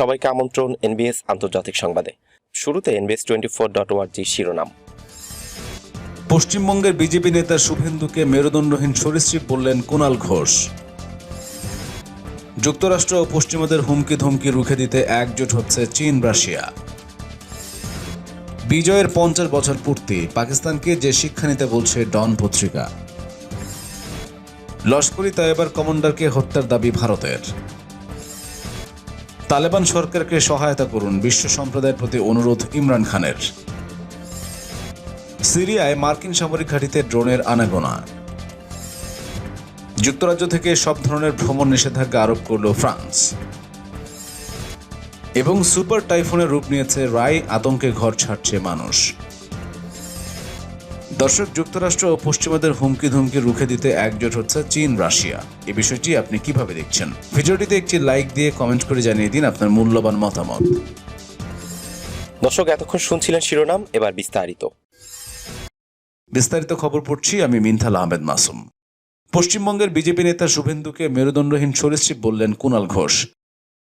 সবাইকে আমন্ত্রণ এনবিএস আন্তর্জাতিক সংবাদে। শুরুতে এনবিএস টোয়েন্টি ফোর ডট ওয়ার্জি শিরোনাম। পশ্চিমবঙ্গের বিজেপি নেতা শুভেন্দুকে মেরুদণ্ডহীন সরীসৃপ বললেন কুণাল ঘোষ। যুক্তরাষ্ট্র ও পশ্চিমাদের হুমকি ধমকি রুখে দিতে একজোট হচ্ছে চীন, রাশিয়া। বিজয়ের পঞ্চাশ বছর পূর্তি, পাকিস্তানকে যে শিক্ষা নিতে বলছে ডন পত্রিকা। লস্করি তাইবার কমান্ডারকে হত্যার দাবি ভারতের। তালেবান সরকারকে সহায়তা করুন, বিশ্ব সম্প্রদায়ের প্রতি অনুরোধ ইমরান খানের। সিরিয়ায় মার্কিন সামরিক ঘাঁটিতে ড্রোনের আনাগোনা। যুক্তরাজ্য থেকে সব ধরনের ভ্রমণ নিষেধাজ্ঞা আরোপ করল ফ্রান্স। এবং সুপার টাইফুনের রূপ নিয়েছে রায়, আতঙ্কে ঘর ছাড়ছে মানুষ। দর্শক যুক্তরাষ্ট্র ও পশ্চিমাদের হুমকি ধুমকি রুখে দিতে একজোট হচ্ছে চীন রাশিয়া। এ বিষয়টি আপনি কীভাবে দেখছেন? ভিডিওটিতে একটি লাইক দিয়ে কমেন্ট করে জানিয়ে দিন আপনার মূল্যবান মতামত। দর্শক এতক্ষণ শুনছিলেন শিরোনাম এবার বিস্তারিত। বিস্তারিত খবর পড়ছি আমি মিনথাল আহমেদ মাসুম। পশ্চিমবঙ্গের বিজেপি নেতা শুভেন্দুকে মেরুদণ্ডহীন সরীসৃপ বললেন কুণাল ঘোষ।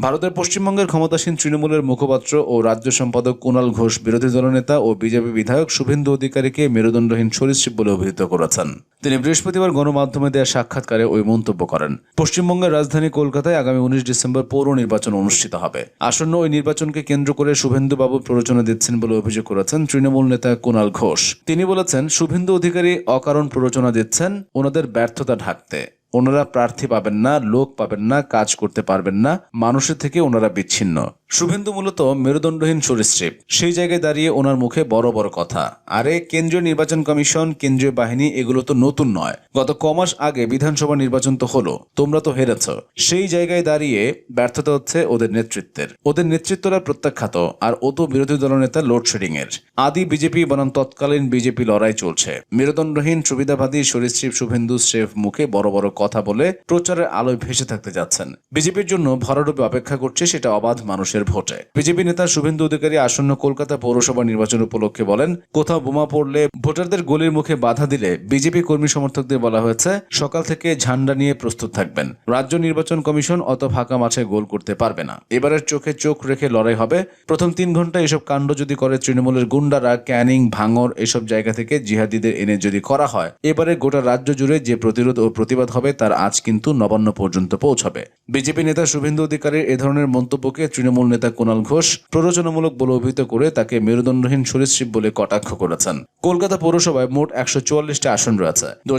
ভারতের পশ্চিমবঙ্গের ক্ষমতাসীন তৃণমূলের মুখপাত্র ও রাজ্য সম্পাদক কুণাল ঘোষ বিরোধী দলনেতা ও বিজেপি বিধায়ক শুভেন্দু অধিকারীকে মেরুদণ্ডহীন সরীসৃপ বলে অভিহিত করেছেন। তিনি বৃহস্পতিবার গণমাধ্যমে দেওয়া সাক্ষাৎকারে ওই মন্তব্য করেন। পশ্চিমবঙ্গের রাজধানী কলকাতায় আগামী উনিশ ডিসেম্বর পৌর নির্বাচন অনুষ্ঠিত হবে। আসন্ন ওই নির্বাচনকে কেন্দ্র করে শুভেন্দুবাবু প্ররোচনা দিচ্ছেন বলে অভিযোগ করেছেন তৃণমূল নেতা কুণাল ঘোষ। তিনি বলেছেন, শুভেন্দু অধিকারী অকারণ প্ররোচনা দিচ্ছেন, ওনাদের ব্যর্থতা ঢাকতে। ওনারা প্রার্থী পাবেন না, লোক পাবেন না, কাজ করতে পারবেন না, মানুষের থেকে ওনারা বিচ্ছিন্ন। শুভেন্দু মূলত মেরুদণ্ডহীন সরীসৃপ। সেই জায়গায় দাঁড়িয়ে ওনার মুখে বড় বড় কথা। আরে, কেন্দ্রীয় নির্বাচন কমিশন, কেন্দ্রীয় বাহিনী এগুলো তো নতুন নয়। গত কমাস আগে বিধানসভা নির্বাচন তো হলো, তোমরা তো হেরেছ। সেই জায়গায় দাঁড়িয়ে ব্যর্থতা হচ্ছে ওদের নেতৃত্বের। ওদের নেতৃত্বরা প্রত্যাখ্যাত, আর ও তো বিরোধী দলনেতা লোডশেডিং এর আদি বিজেপি বনাম তৎকালীন বিজেপি লড়াই চলছে। মেরুদণ্ডহীন সুবিধাবাদী সরীসৃপ শুভেন্দু শেফ মুখে বড় বড় কথা বলে প্রচারের আলোয় ভেসে থাকতে যাচ্ছেন। বিজেপির জন্য ভরাডুবে অপেক্ষা করছে সেটা অবাধ মানুষের ভোটে। বিজেপি নেতা শুভেন্দু অধিকারী আসন্ন কলকাতা পৌরসভা নির্বাচন উপলক্ষে বলেন, কোথাও বোমা পড়লে ভোটারদের গলির মুখে বাধা দিলে বিজেপি কর্মী সমর্থকদের বলা হয়েছে, সকাল থেকে ঝান্ডা নিয়ে প্রস্তুত থাকবেন। রাজ্য নির্বাচন কমিশন অত ফাঁকা মাঠে গোল করতে পারবে না। এবারের চোখে চোখ রেখে লড়াই হবে। প্রথম তিন ঘণ্টা এসব কাণ্ড যদি করে তৃণমূলের গুন্ডারা, ক্যানিং, ভাঙর, এসব জায়গা থেকে জিহাদিদের এনে যদি করা হয়, এবারে গোটা রাজ্য জুড়ে যে প্রতিরোধ ও প্রতিবাদ হবে তার আজ কিন্তু নবান্ন পর্যন্ত পৌঁছাবে। বিজেপি নেতা শুভেন্দু অধিকারীর এ ধরনের মন্তব্যকে তৃণমূল নেতা কুণাল ঘোষ প্ররোচনামূলক বলে অভিহিত করে তাকে মেরুদণ্ডহীন সরীসৃপ বলে কটাক্ষ করেছেন। কলকাতা পৌরসভায় মোট একশো চুয়াল্লিশটি আসন রয়েছে। দু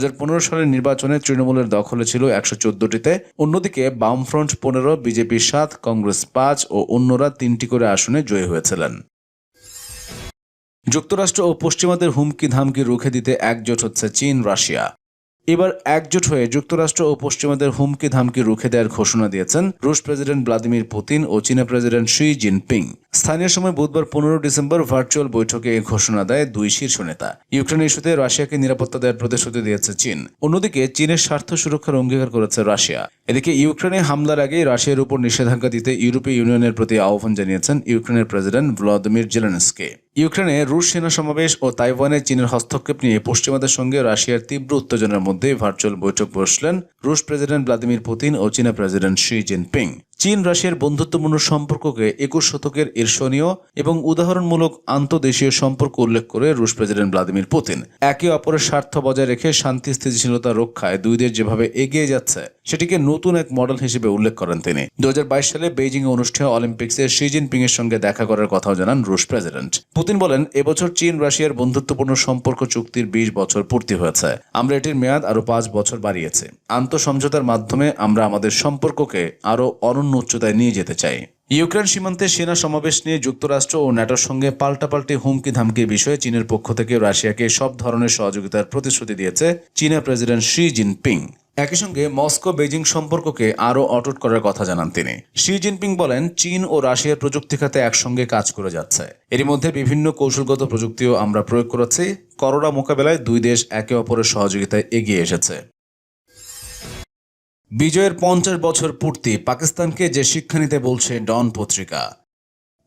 সালের নির্বাচনে তৃণমূলের দখলে ছিল একশো চোদ্দটিতে। অন্যদিকে বামফ্রন্ট পনেরো, বিজেপি সাত, কংগ্রেস পাঁচ ও অন্যরা তিনটি করে আসনে জয়ী হয়েছিলেন। যুক্তরাষ্ট্র ও পশ্চিমাদের হুমকি ধামকি রুখে দিতে একজোট হচ্ছে চীন, রাশিয়া। এবার একজোট হয়ে যুক্তরাষ্ট্র ও পশ্চিমাদের হুমকি ধামকি রুখে দেওয়ার ঘোষণা দিয়েছেন রুশ প্রেসিডেন্ট ভ্লাদিমির পুতিন ও চীনা প্রেসিডেন্ট শি জিনপিং। স্থানীয় সময় বুধবার পনেরো ডিসেম্বর ভার্চুয়াল বৈঠকে এই ঘোষণা দেয় দুই শীর্ষ নেতা। ইউক্রেন ইস্যুতে রাশিয়াকে নিরাপত্তা দেওয়ার প্রতিশ্রুতি দিয়েছে চীন। অন্যদিকে চীনের স্বার্থ সুরক্ষার অঙ্গীকার করেছে রাশিয়া। এদিকে ইউক্রেনে হামলার আগে রাশিয়ার উপর নিষেধাজ্ঞা দিতে ইউরোপীয় ইউনিয়নের প্রতি আহ্বান জানিয়েছেন ইউক্রেনের প্রেসিডেন্ট ভ্লাদিমির জেলেনস্কি। ইউক্রেনে রুশ সেনা সমাবেশ ও তাইওয়ানে চীনের হস্তক্ষেপ নিয়ে পশ্চিমাদের সঙ্গে রাশিয়ার তীব্র উত্তেজনার মধ্যে ভার্চুয়াল বৈঠক বসলেন রুশ প্রেসিডেন্ট ভ্লাদিমির পুতিন ও চীনা প্রেসিডেন্ট শি জিনপিং। চীন রাশিয়ার বন্ধুত্বপূর্ণ সম্পর্ককে একুশ শতকের ঈর্ষণীয় এবং উদাহরণমূলক আন্তদেশীয় সম্পর্ক উল্লেখ করে রুশ প্রেসিডেন্ট ভ্লাদিমির পুতিন একে অপরের স্বার্থ বজায় রেখে শান্তি, স্থিতিশীলতা রক্ষায় দুই দেশ যেভাবে এগিয়ে যাচ্ছে, সেটিকে নতুন এক মডেল হিসেবে উল্লেখ করেন তিনি। দু সালে বেইজিং এ অনুষ্ঠেয় অলিম্পিক্সে শি জিনপিং এর সঙ্গে দেখা করার কথাও জানান রুশ প্রেসিডেন্ট। পুতিন বলেন, এবছর চীন রাশিয়ার বন্ধুত্বপূর্ণ সম্পর্ক চুক্তির বিশ বছর পূর্তি হয়েছে। আমরা এটির মেয়াদ আরও পাঁচ বছর বাড়িয়েছি। আন্তঃ সমঝোতার মাধ্যমে আমরা আমাদের সম্পর্ককে আরও অনন্য উচ্চতায় নিয়ে যেতে চাই। ইউক্রেন সীমান্তে সেনা সমাবেশ নিয়ে যুক্তরাষ্ট্র ও ন্যাটোর সঙ্গে পাল্টাপাল্টি হুমকি ধামকির বিষয়ে চীনের পক্ষ থেকে রাশিয়াকে সব ধরনের সহযোগিতার প্রতিশ্রুতি দিয়েছে চীনা প্রেসিডেন্ট শি জিনপিং। একই সঙ্গে মস্কো বেজিং সম্পর্ককে আরও অটুট করার কথা জানান তিনি। শি জিনপিং বলেন, চীন ও রাশিয়ার প্রযুক্তি খাতে একসঙ্গে কাজ করে যাচ্ছে। এরই মধ্যে বিভিন্ন কৌশলগত প্রযুক্তিও আমরা প্রয়োগ করেছি। করোনা মোকাবেলায় দুই দেশ একে অপরের সহযোগিতায় এগিয়ে এসেছে। বিজয়ের পঞ্চাশ বছর পূর্তি পাকিস্তানকে যে শিক্ষা নিতে বলছে ডন পত্রিকা।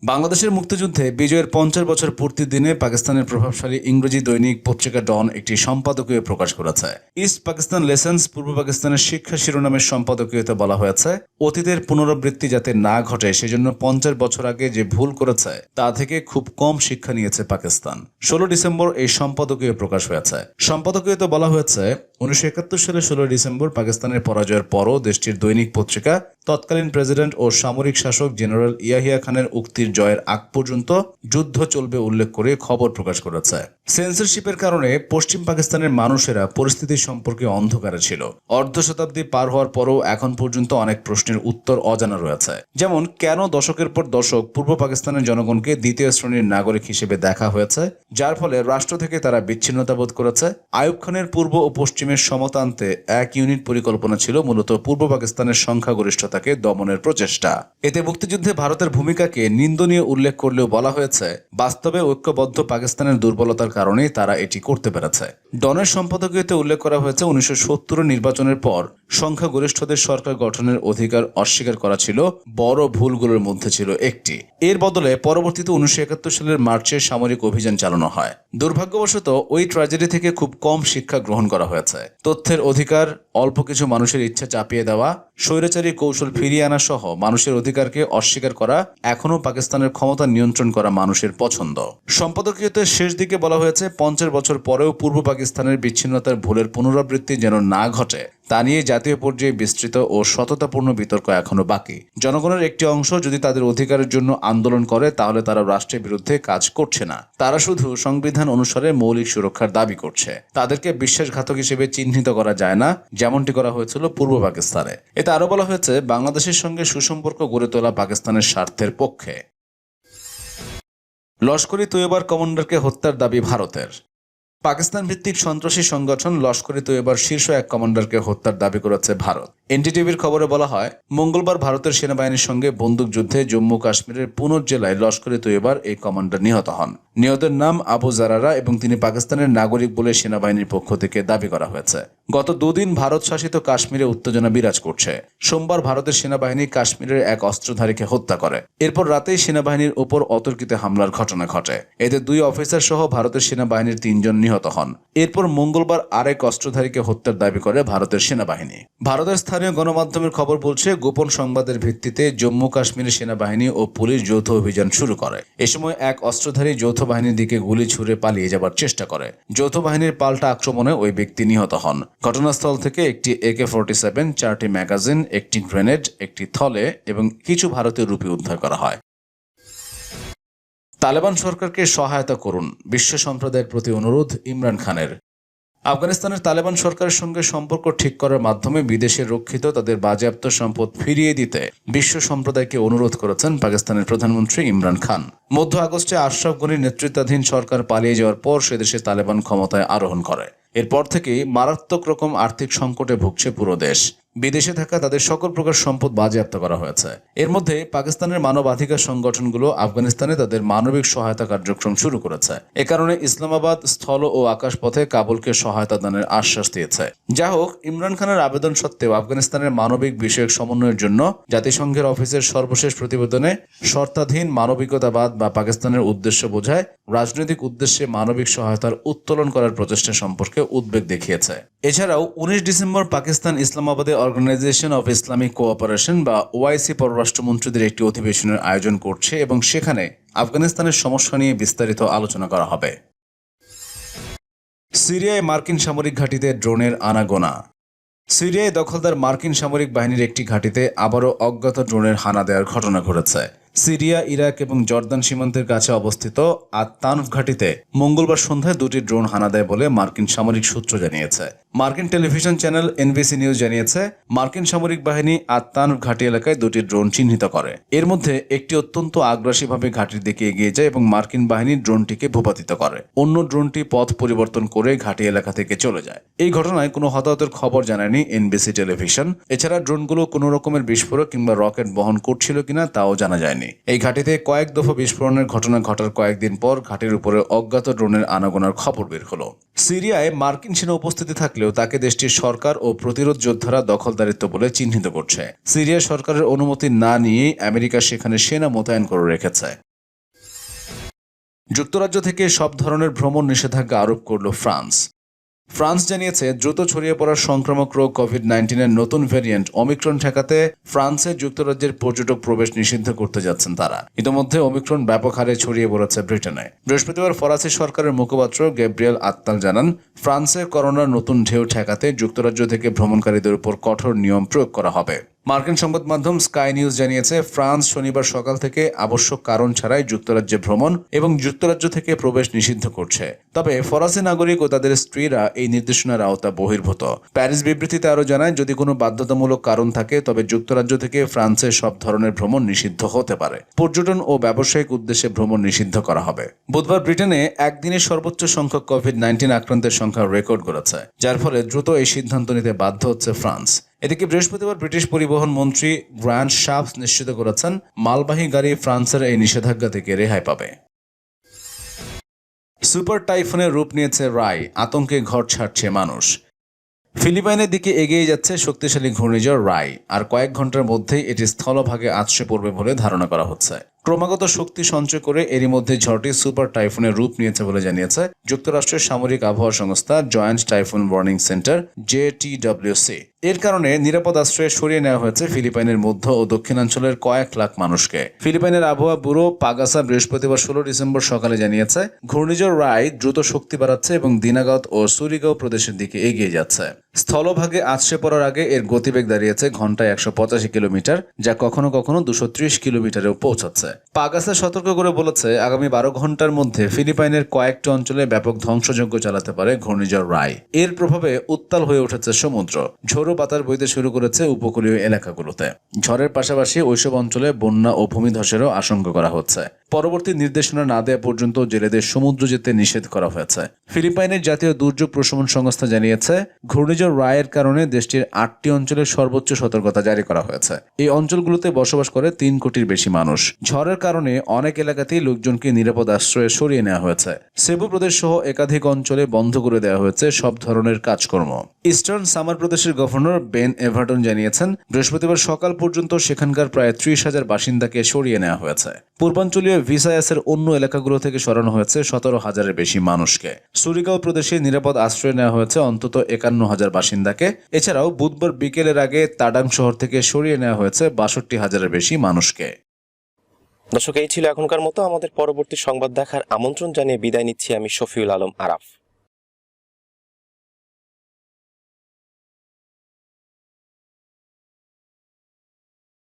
বাংলাদেশের মুক্তিযুদ্ধে বিজয়ের পঞ্চাশ বছর পূর্তির দিনে পাকিস্তানের প্রভাবশালী ইংরেজি দৈনিক পত্রিকা ডন একটি সম্পাদকীয় প্রকাশ করেছে। ইস্ট পাকিস্তান লেসেন্স, পূর্ব পাকিস্তানের শিক্ষা শিরোনামের সম্পাদকীয়তে বলা হয়েছে। অতীতের পুনরাবৃত্তি যাতে না ঘটে, সেজন্য পঞ্চাশ বছর আগে যে ভুল করেছে, তা থেকে খুব কম শিক্ষা নিয়েছে পাকিস্তান। ষোলো ডিসেম্বর এই সম্পাদকীয় প্রকাশ হয়েছে। সম্পাদকীয়তে বলা হয়েছে, উনিশশো একাত্তর সালে ষোলো ডিসেম্বর পাকিস্তানের পরাজয়ের পরও দেশটির দৈনিক পত্রিকা তৎকালীন প্রেসিডেন্ট ও সামরিক শাসক জেনারেল ইয়াহিয়া খানের উক্তির জয়ের আগ পর্যন্ত যুদ্ধ চলবে উল্লেখ করে খবর প্রকাশ করেছে। সেন্সরশিপের কারণে পশ্চিম পাকিস্তানের মানুষেরা পরিস্থিতি সম্পর্কে অন্ধকারে ছিল। অর্ধ শতাব্দী পার হওয়ার পরও এখন পর্যন্ত অনেক প্রশ্নের উত্তর অজানা রয়েছে। যেমন, কেন দশকের পর দশক পূর্ব পাকিস্তানের জনগণকে দ্বিতীয় শ্রেণির নাগরিক হিসেবে দেখা হয়েছে, যার ফলে রাষ্ট্র থেকে তারা বিচ্ছিন্নতা বোধ করেছে? আইয়ুব খানের পূর্ব ও পশ্চিমের সমতা আনতে এক ইউনিট পরিকল্পনা ছিল মূলত পূর্ব পাকিস্তানের সংখ্যাগরিষ্ঠতাকে দমনের প্রচেষ্টা। এতে মুক্তিযুদ্ধে ভারতের ভূমিকাকে নিন্দনীয় উল্লেখ করলেও বলা হয়েছে, বাস্তবে ঐক্যবদ্ধ পাকিস্তানের দুর্বলতার কারণেই তারা এটি করতে পেরেছে। ডনের সম্পাদকীয়তে উল্লেখ করা হয়েছে, উনিশশো সত্তর নির্বাচনের পর সংখ্যাগরিষ্ঠদের সরকার গঠনের অধিকার অস্বীকার করা ছিল, বড় ভুলগুলোর মধ্যে ছিল একটি। এর বদলে পরবর্তীতে উনিশশো একাত্তর সালের মার্চে সামরিক অভিযান চালানো হয়। দুর্ভাগ্যবশত, ওই ট্র্যাজেডি থেকে খুব কম শিক্ষা গ্রহণ করা হয়েছে। তথ্যের অধিকার, অল্প কিছু মানুষের ইচ্ছা চাপিয়ে দেওয়া, স্বৈরাচারী কৌশল ফিরিয়ে আনা সহ মানুষের অধিকারকে অস্বীকার করা, এখনও পাকিস্তানের ক্ষমতা নিয়ন্ত্রণ করা মানুষের পছন্দ। সম্পাদকীয়তে শেষ দিকে বলা হয়েছে, পঞ্চাশ বছর পরেও পূর্ব পাকিস্তানের বিচ্ছিন্নতার ভুলের পুনরাবৃত্তি যেন না ঘটে, তা নিয়ে জাতীয় পর্যায়ে বিস্তৃত ও সততাপূর্ণ বিতর্ক এখনও বাকি। জনগণের একটি অংশ যদি তাদের অধিকারের জন্য আন্দোলন করে, তাহলে তারা রাষ্ট্রের বিরুদ্ধে কাজ করছে না। তারা শুধু সংবিধান অনুসারে মৌলিক সুরক্ষার দাবি করছে। তাদেরকে বিশ্বাসঘাতক হিসেবে চিহ্নিত করা যায় না, যেমনটি করা হয়েছিল পূর্ব পাকিস্তানে। এতে আরও বলা হয়েছে, বাংলাদেশের সঙ্গে সুসম্পর্ক গড়ে তোলা পাকিস্তানের স্বার্থের পক্ষে। লস্করি তৈয়বার কমান্ডারকে হত্যার দাবি ভারতের। পাকিস্তান ভিত্তিক সন্ত্রাসী সংগঠন লস্করি তৈয়বার শীর্ষ এক কমান্ডারকে হত্যার দাবি করেছে ভারত। এনডিটিভির খবরে বলা হয়, মঙ্গলবার ভারতের সেনাবাহিনীর সঙ্গে বন্দুকযুদ্ধে জম্মু কাশ্মীরের পুনর জেলায় লস্করি তৈয়বার এই কমান্ডার নিহত হন। নিহতের নাম আবু জারারা এবং তিনি পাকিস্তানের নাগরিক বলে সেনাবাহিনীর পক্ষ থেকে দাবি করা হয়েছে। গত দুদিন ভারত শাসিত কাশ্মীরে উত্তেজনা বিরাজ করছে। সোমবার ভারতের সেনাবাহিনী কাশ্মীরের এক অস্ত্রধারীকে হত্যা করে। এরপর রাতেই সেনাবাহিনীর ওপর অতর্কিত হামলার ঘটনা ঘটে। এতে দুই অফিসার সহ ভারতের সেনাবাহিনীর তিনজন নিহত হন। এরপর মঙ্গলবার আরেক অস্ত্রধারীকে হত্যার দাবি করে ভারতের সেনাবাহিনী। ভারতের স্থানীয় গণমাধ্যমের খবর বলছে, গোপন সংবাদের ভিত্তিতে জম্মু কাশ্মীরের সেনাবাহিনী ও পুলিশ যৌথ অভিযান শুরু করে। এ সময় এক অস্ত্রধারী যৌথ বাহিনীর দিকে গুলি ছুড়ে পালিয়ে যাবার চেষ্টা করে। যৌথ বাহিনীর পাল্টা আক্রমণে ওই ব্যক্তি নিহত হন। ঘটনাস্থল থেকে একটি একে ফোরটি সেভেন চারটি ম্যাগাজিন, একটি গ্রেনেড, একটি থলে এবং কিছু ভারতীয় রুপি উদ্ধার করা হয়। তালেবান সরকারকে সহায়তা করুন, বিশ্ব সম্প্রদায়ের প্রতি অনুরোধ ইমরান খানের। আফগানিস্তানের তালেবান সরকারের সঙ্গে সম্পর্ক ঠিক করার মাধ্যমে বিদেশে রক্ষিত তাদের বাজেয়াপ্ত সম্পদ ফিরিয়ে দিতে বিশ্ব সম্প্রদায়কে অনুরোধ করেছেন পাকিস্তানের প্রধানমন্ত্রী ইমরান খান। মধ্য আগস্টে আশরাফ গনির নেতৃত্বাধীন সরকার পালিয়ে যাওয়ার পর সে দেশে তালেবান ক্ষমতায় আরোহণ করে। এরপর থেকেই মারাত্মক রকম আর্থিক সংকটে ভুগছে পুরো দেশ। বিদেশে থাকা তাদের সকল প্রকার সম্পদ বাজেয়াপ্ত করা হয়েছে। এর মধ্যে পাকিস্তানের মানবাধিকার সংগঠনগুলো আফগানিস্তানে তাদের মানবিক সহায়তা কার্যক্রম শুরু করেছে। এ কারণে ইসলামাবাদ, স্থল ও আকাশপথে কাবুলকে সহায়তা দানের আশ্বাস দিয়েছে। যা হোক, ইমরান খানের আবেদন সত্ত্বেও আফগানিস্তানের মানবিক বিষয়ক সমন্বয়ের জন্য জাতিসংঘের অফিসের সর্বশেষ প্রতিবেদনে শর্তাধীন মানবিকতাবাদ বা পাকিস্তানের উদ্দেশ্য বোঝায় রাজনৈতিক উদ্দেশ্যে মানবিক সহায়তার উত্তোলন করার প্রচেষ্টা সম্পর্কে উদ্বেগ দেখিয়েছে। এছাড়াও উনিশ ডিসেম্বর পাকিস্তান ইসলামাবাদে অর্গানাইজেশন অফ ইসলামিক কোঅপারেশন বা ওআইসি পররাষ্ট্রমন্ত্রীদের একটি অধিবেশনের আয়োজন করছে এবং সেখানে আফগানিস্তানের সমস্যা নিয়ে বিস্তারিত আলোচনা করা হবে। সিরিয়ায় মার্কিন সামরিক ঘাঁটিতে ড্রোনের আনাগোনা। সিরিয়ায় দখলদার মার্কিন সামরিক বাহিনীর একটি ঘাঁটিতে আবারও অজ্ঞাত ড্রোনের হানা দেওয়ার ঘটনা ঘটেছে। সিরিয়া, ইরাক এবং জর্দান সীমান্তের কাছে অবস্থিত আত্মানফ ঘাঁটিতে মঙ্গলবার সন্ধ্যায় দুটি ড্রোন হানা দেয় বলে মার্কিন সামরিক সূত্র জানিয়েছে। মার্কিন টেলিভিশন চ্যানেল এনবিসি নিউজ জানিয়েছে, মার্কিন সামরিক বাহিনী আত্মানফ ঘাঁটি এলাকায় দুটি ড্রোন চিহ্নিত করে। এর মধ্যে একটি অত্যন্ত আগ্রাসীভাবে ঘাঁটির দিকে এগিয়ে যায় এবং মার্কিন বাহিনী ড্রোনটিকে ভূপাতিত করে। অন্য ড্রোনটি পথ পরিবর্তন করে ঘাটি এলাকা থেকে চলে যায়। এই ঘটনায় কোনো হতাহতের খবর জানায়নি এনবিসি টেলিভিশন। এছাড়া ড্রোনগুলো কোনো রকমের বিস্ফোরক কিংবা রকেট বহন করছিল কিনা তাও জানা যায়নি। এই ঘাটিতে কয়েক দফা বিস্ফোরণের ঘটনা ঘটার কয়েকদিন পর ঘাঁটির উপরে অজ্ঞাত ড্রোনের আনাগোনার খবর বের হলো। সিরিয়ায় মার্কিন সেনা উপস্থিতি থাকলেও তাকে দেশটির সরকার ও প্রতিরোধ যোদ্ধারা দখলদারিত্ব বলে চিহ্নিত করছে। সিরিয়া সরকারের অনুমতি না নিয়েই আমেরিকা সেখানে সেনা মোতায়েন করে রেখেছে। যুক্তরাজ্য থেকে সব ধরনের ভ্রমণ নিষেধাজ্ঞা আরোপ করল ফ্রান্স। ফ্রান্স জানিয়েছে, দ্রুত ছড়িয়ে পড়া সংক্রামক রোগ কোভিড নাইন্টিনের নতুন ভ্যারিয়েন্ট অমিক্রন ঠেকাতে ফ্রান্সে যুক্তরাজ্যের পর্যটক প্রবেশ নিষিদ্ধ করতে যাচ্ছেন তারা। ইতিমধ্যে অমিক্রন ব্যাপক হারে ছড়িয়ে পড়েছে ব্রিটেনে। বৃহস্পতিবার ফরাসি সরকারের মুখপাত্র গ্যাব্রিয়েল আত্তাল জানান, ফ্রান্সে করোনার নতুন ঢেউ ঠেকাতে যুক্তরাজ্য থেকে ভ্রমণকারীদের উপর কঠোর নিয়ম প্রয়োগ করা হবে। মার্কিন সংবাদ মাধ্যম স্কাই নিউজ জানিয়েছে, ফ্রান্স শনিবার সকাল থেকে আবশ্যক কারণ ছাড়াই যুক্তরাজ্যে ভ্রমণ এবং যুক্তরাজ্য থেকে প্রবেশ নিষিদ্ধ করছে। তবে ফরাসি নাগরিক ও তাদের স্ত্রীরা এই নির্দেশনার আওতা বহির্ভূত। প্যারিস বিবৃতিতে আরও জানায়, যদি কোনো বাধ্যতামূলক কারণ থাকে, তবে যুক্তরাজ্য থেকে ফ্রান্সে সব ধরনের ভ্রমণ নিষিদ্ধ হতে পারে। পর্যটন ও ব্যবসায়িক উদ্দেশ্যে ভ্রমণ নিষিদ্ধ করা হবে। বুধবার ব্রিটেনে একদিনে সর্বোচ্চ সংখ্যক কোভিড নাইন্টিন আক্রান্তের সংখ্যা রেকর্ড করেছে যার ফলে দ্রুত এই সিদ্ধান্ত নিতে বাধ্য হচ্ছে ফ্রান্স। এদিকে বৃহস্পতিবার ব্রিটিশ পরিবহন মন্ত্রী গ্র্যান্ড শাপস নিশ্চিত করেছেন, মালবাহী গাড়ি ফ্রান্সের এই নিষেধাজ্ঞা থেকে রেহাই পাবে। সুপার টাইফুনের রূপ নিয়েছে রায়, আতঙ্কে ঘর ছাড়ছে মানুষ। ফিলিপাইনের দিকে এগিয়ে যাচ্ছে শক্তিশালী ঘূর্ণিঝড় রাই আর কয়েক ঘণ্টার মধ্যেই এটি স্থলভাগে আছড়ে পড়বে বলে ধারণা করা হচ্ছে। ক্রমাগত শক্তি সঞ্চয় করে এরই মধ্যে ঝড়টি সুপার টাইফুনের রূপ নিয়েছে বলে জানিয়েছে যুক্তরাষ্ট্রের সামরিক আবহাওয়া সংস্থা joint typhoon warning centre, JTWC. এর কারণে নিরাপদ আশ্রয়ে সরিয়ে নেওয়া হয়েছে ফিলিপাইনের মধ্য ও দক্ষিণাঞ্চলের কয়েক লাখ মানুষকে। ফিলিপাইনের আবহাওয়া ব্যুরো পাগাসা বৃহস্পতিবার ষোলো ডিসেম্বর সকালে জানিয়েছে, ঘূর্ণিঝড় রায় দ্রুত শক্তি বাড়াচ্ছে এবং দিনাগত ও সুরিগাঁও প্রদেশের দিকে এগিয়ে যাচ্ছে। স্থলভাগে আছড়ে পড়ার আগে এর গতিবেগ দাঁড়িয়েছে ঘন্টায় একশো পঁচাশি কিলোমিটার, যা কখনো কখনো দুশো ত্রিশ কিলোমিটারেও পৌঁছাচ্ছে। পাগাসা সতর্ক করে বলেছে, আগামী বারো ঘণ্টার মধ্যে ফিলিপাইনের কয়েকটি অঞ্চলে ব্যাপক ধ্বংসযজ্ঞ চালাতে পারে ঘূর্ণিঝড় রায়। এর প্রভাবে উত্তাল হয়ে উঠেছে সমুদ্র। ঝোড়ো বাতার বইতে শুরু করেছে উপকূলীয় এলাকাগুলোতে। ঝড়ের পাশাপাশি ওইসব অঞ্চলে বন্যা ও ভূমিধসেরও আশঙ্কা করা হচ্ছে। পরবর্তী নির্দেশনা না দেওয়া পর্যন্ত জেলেদের সমুদ্র যেতে নিষেধ করা হয়েছে। ফিলিপাইনের জাতীয় দুর্যোগ প্রশমন সংস্থা জানিয়েছে, ঘূর্ণিঝড় রায়ের কারণে দেশটির আটটি অঞ্চলে সর্বোচ্চ সতর্কতা জারি করা হয়েছে। এই অঞ্চলগুলোতে বসবাস করে তিন কোটির বেশি মানুষ। ঝড়ের কারণে অনেক এলাকাতেই লোকজনকে নিরাপদ আশ্রয়ে সরিয়ে নেওয়া হয়েছে। সেবু প্রদেশ সহ একাধিক অঞ্চলে বন্ধ করে দেওয়া হয়েছে সব ধরনের কাজকর্ম। ইস্টার্ন সামার প্রদেশের গভর্নর বেন এভারটন জানিয়েছেন, বৃহস্পতিবার সকাল পর্যন্ত সেখানকার প্রায় ত্রিশ হাজার বাসিন্দাকে সরিয়ে নেওয়া হয়েছে। পূর্বাঞ্চলীয় ভিসায়াসের অন্য এলাকাগুলো থেকে সরানো হয়েছে সতেরো হাজারের বেশি মানুষকে। সুরিগাঁও প্রদেশে নিরাপদ আশ্রয় নেওয়া হয়েছে অন্তত একান্ন হাজার বাসিন্দাকে। এছাড়াও বুধবার বিকেলের আগে তাডাং শহর থেকে সরিয়ে নেওয়া হয়েছে বাষট্টি হাজারের বেশি মানুষকে। দর্শক, এই ছিল এখনকার মতো। আমাদের পরবর্তী সংবাদ দেখার আমন্ত্রণ জানিয়ে বিদায় নিচ্ছি আমি শফিউল আলম আরাফ।